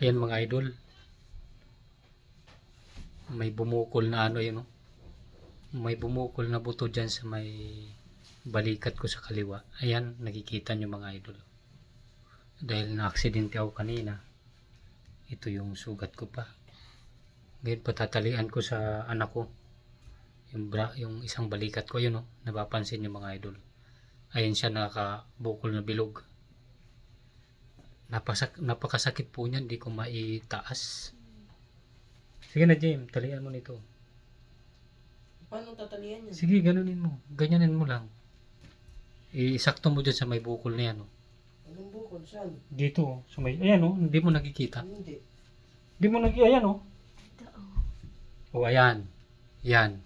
Ayan mga idol. May bumukol na ano yun. oh. May bumukol na buto dyan sa may balikat ko sa kaliwa. Ayan, nakikita nyo mga idol. Dahil na-aksidente ako kanina. Ito yung sugat ko pa. Ngayon patatalian ko sa anak ko. Yung, bra, yung isang balikat ko yun oh. Napapansin nyo mga idol. Ayan siya nakabukol na bilog. Napasak, napakasakit po niyan, di ko maitaas. Sige na, James, talian mo nito. Paano tatalian yan? Sige, ganunin mo. Ganyanin mo lang. Isakto mo dyan sa may bukol na yan. Oh. Anong bukol? Saan? Dito, oh, sa may, ayan oh, hindi mo nakikita. Hindi. Hindi mo nakikita, ayan oh. Oh, ayan. Yan.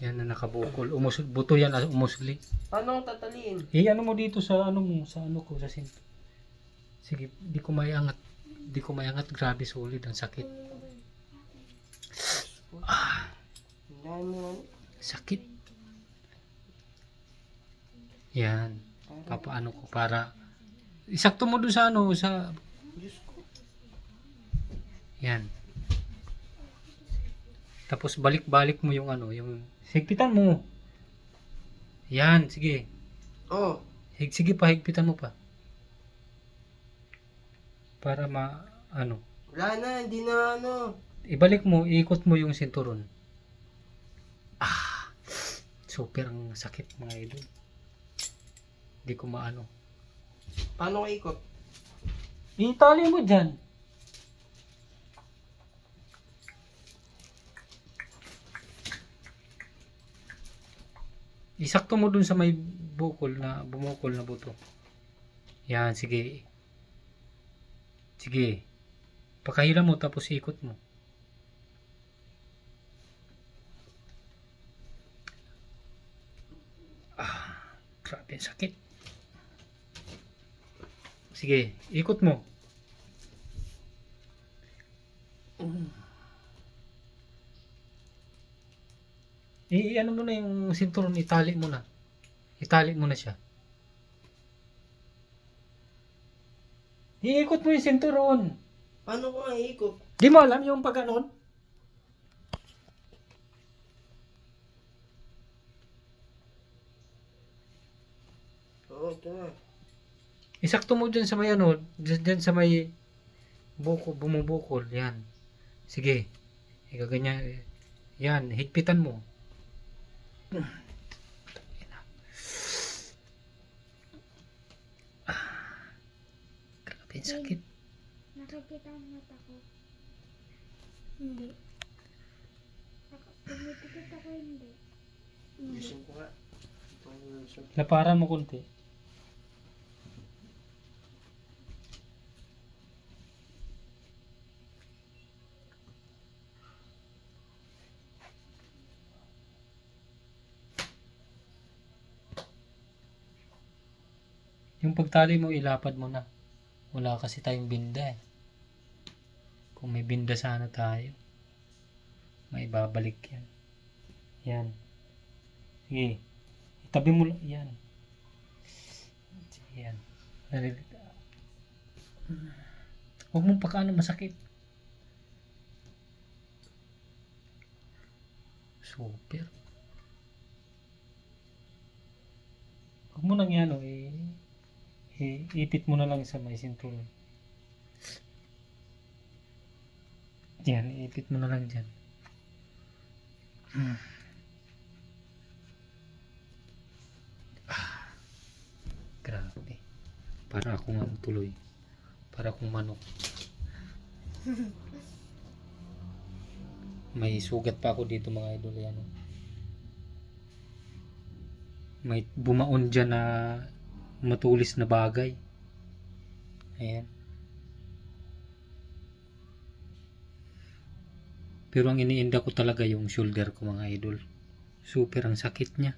Yan na nakabukol. Umusli, buto yan, ah, umusli. Paano tataliin? Eh, ano mo dito sa ano mo, sa ano ko, sa sinto. Sige, di ko maiangat. Di ko maiangat. Grabe, solid. Ang sakit. Ano? Sakit. Yan. Papaano ko para... Isakto mo doon sa ano, sa... Yan. Tapos balik-balik mo yung ano, yung... Higpitan mo. Yan, sige. Oh, Hig, sige pa, higpitan mo pa. Para ma... Ano. wala na, hindi na ano. Ibalik mo, iikot mo yung sinturon. Ah! Super ang sakit mga idol. Hindi ko maano. Paano ko ikot? Itali mo dyan. Isakto mo dun sa may bukol na bumukol na buto. Yan, sige. Sige. Pakahila mo tapos ikot mo. Ah, grabe sakit. Sige, ikot mo. I, ano mo na yung sinturon, itali mo na. Itali mo na siya. Iikot mo yung sinturon. Paano ko nga ikot? Di mo alam yung pag ganon? Oo, ito na. Isakto mo dyan sa may ano, dyan, dyan sa may buko, bumubukol. Yan. Sige. Ikaw ganyan. Yan, higpitan mo. Ah, Ang sakit. Nakikita ang mata ko. Hindi. Ako, pumipikit ako hindi. Hindi. Ayusin ko nga. Laparan mo konti. Yung pagtali mo, ilapad mo na. Wala kasi tayong binda eh. Kung may binda sana tayo, may babalik yan. Yan. Sige. Itabi mo lang. Yan. Sige, yan. Huwag mong pakaano masakit. Super. Huwag mo nang yan, oh, ipit mo na lang sa may sinturon. Yan, ipit mo na lang dyan. Hmm. Grabe. Para akong ano tuloy. Para akong manok. May sugat pa ako dito mga idol. Yan. oh. May bumaon dyan na matulis na bagay. Ayan. Pero ang iniinda ko talaga yung shoulder ko mga idol. Super ang sakit niya.